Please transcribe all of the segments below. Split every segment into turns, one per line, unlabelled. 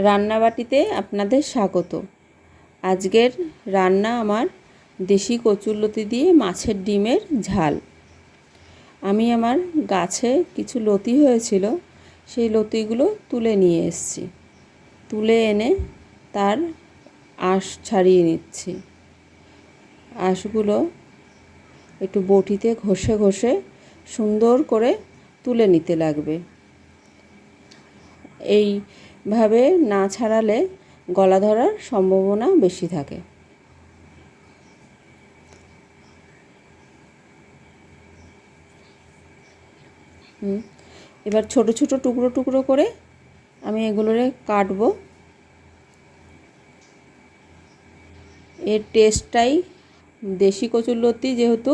রান্নাবাটিতে আপনাদের স্বাগত। আজকের রান্না আমার দেশি কচুরলতি দিয়ে মাছের ডিমের ঝাল। আমি আমার গাছে কিছু লতি হয়েছিল, সেই লতিগুলো তুলে নিয়ে এসেছি। তুলে এনে তার আঁশ ছাড়িয়ে নিচ্ছি। আঁশগুলো একটু বটিতে ঘষে ঘষে সুন্দর করে তুলে নিতে লাগবে। এইভাবে না ছাড়ালে গলা ধরার সম্ভাবনা বেশি থাকে। এবার ছোট ছোট টুকরো টুকরো করে আমি এগুলোরে কাটবো। এর টেস্টটাই, দেশি কচুরলতি যেহেতু,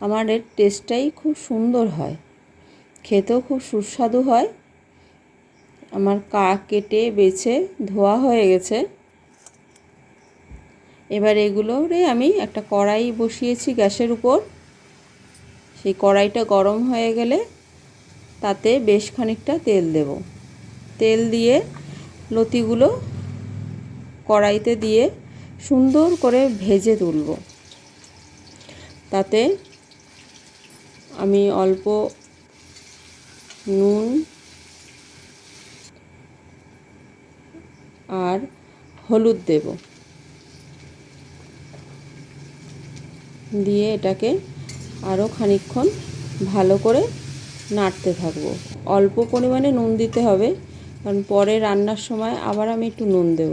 আমার এর টেস্টটাই খুব সুন্দর হয়। খেতেও খুব সুস্বাদু হয়। আমার কা কেটে বেছে ধোয়া হয়ে গেছে। এবার এগুলোরে আমি একটা কড়াই বসিয়েছি গ্যাসের উপর। সেই কড়াইটা গরম হয়ে গেলে তাতে বেশ খানিকটা তেল দেব। তেল দিয়ে লতিগুলো কড়াইতে দিয়ে সুন্দর করে ভেজে তুলব। তাতে আমি অল্প নুন আর হলুদ দেব। দিয়ে এটাকে আরও খানিকক্ষণ ভালো করে নাড়তে থাকব। অল্প পরিমাণে নুন দিতে হবে, কারণ পরে রান্নার সময় আবার আমি একটু নুন দেব।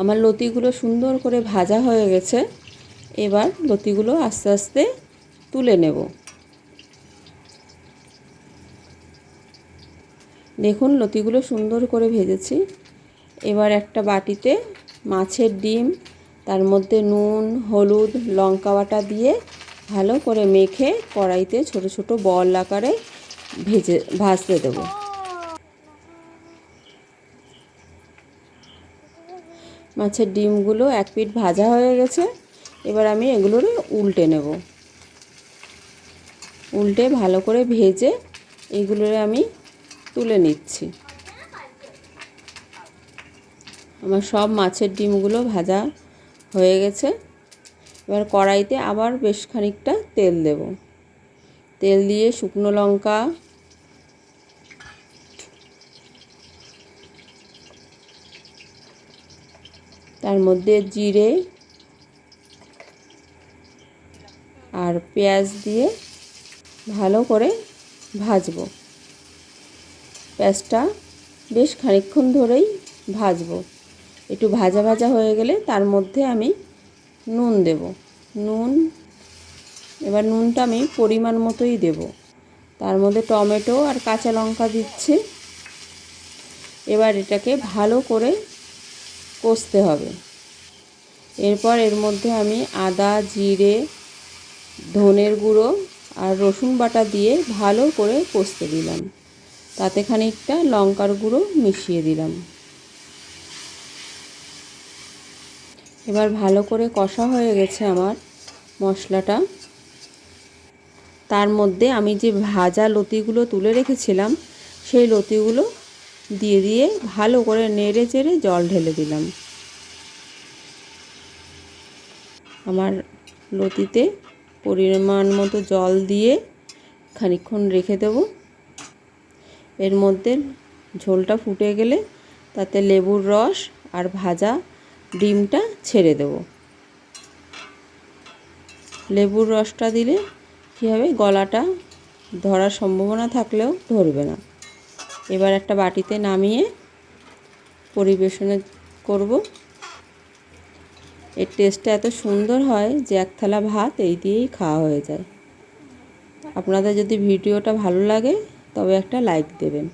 আমার লতিগুলো সুন্দর করে ভাজা হয়ে গেছে, এবার লতিগুলো আস্তে আস্তে তুলে নেব। দেখুন, লতিগুলো সুন্দর করে ভেজেছি। এবার একটা বাটিতে মাছের ডিম, তার মধ্যে নুন, হলুদ, লঙ্কা বাটা দিয়ে ভালো করে মেখে কড়াইতে ছোট ছোট বল আকারে ভেজে, ভাজতে দেব। মাছের ডিমগুলো এক পিঠ ভাজা হয়ে গেছে। এবার আমি এগুলোর উল্টে নেব। উল্টে ভালো করে ভেজে এগুলোরে আমি তুলে নিচ্ছি। আমার সব মাছের ডিমগুলো ভাজা হয়ে গেছে। এবার কড়াইতে আবার বেশ খানিকটা তেল দেব। তেল দিয়ে শুকনো লঙ্কা, তার মধ্যে জিরে আর পেঁয়াজ দিয়ে ভালো করে ভাজবো। পেঁয়াজটা বেশ খানিকক্ষণ ধরেই ভাজবো। একটু ভাজা ভাজা হয়ে গেলে তার মধ্যে আমি নুন দেব। নুন, এবার নুনটা আমি পরিমাণ মতোই দেব। তার মধ্যে টমেটো আর কাঁচা লঙ্কা দিচ্ছি। এবার এটাকে ভালো করে কষতে হবে। এরপর এর মধ্যে আমি আদা, জিরে, ধনের গুঁড়ো আর রসুন বাটা দিয়ে ভালো করে কষতে দিলাম। তাতে খানিকটা লঙ্কার গুঁড়ো মিশিয়ে দিলাম। এবার ভালো করে কষা হয়ে গেছে আমার মশলাটা। তার মধ্যে আমি যে ভাজা লতিগুলো তুলে রেখেছিলাম, সেই লতিগুলো দিয়ে দিয়ে ভালো করে নেড়ে চেড়ে জল ঢেলে দিলাম। আমার লতিতে পরিমাণ মতো জল দিয়ে খানিক্ষণ রেখে দেব। এর মধ্যে ঝোলটা ফুটে গেলে তাতে লেবুর রস আর ভাজা ডিমটা ছেড়ে দেব। লেবুর রসটা দিলে কী হবে? গলাটা ধরার সম্ভাবনা থাকলেও ধরবে না। এবার একটা বাটিতে নামিয়ে পরিবেশনে করব। এর টেস্টটা এত সুন্দর হয় যে এক থালা ভাত এই দিয়েই খাওয়া হয়ে যায়। আপনাদের যদি ভিডিওটা ভালো লাগে তবে একটা লাইক দেবেন।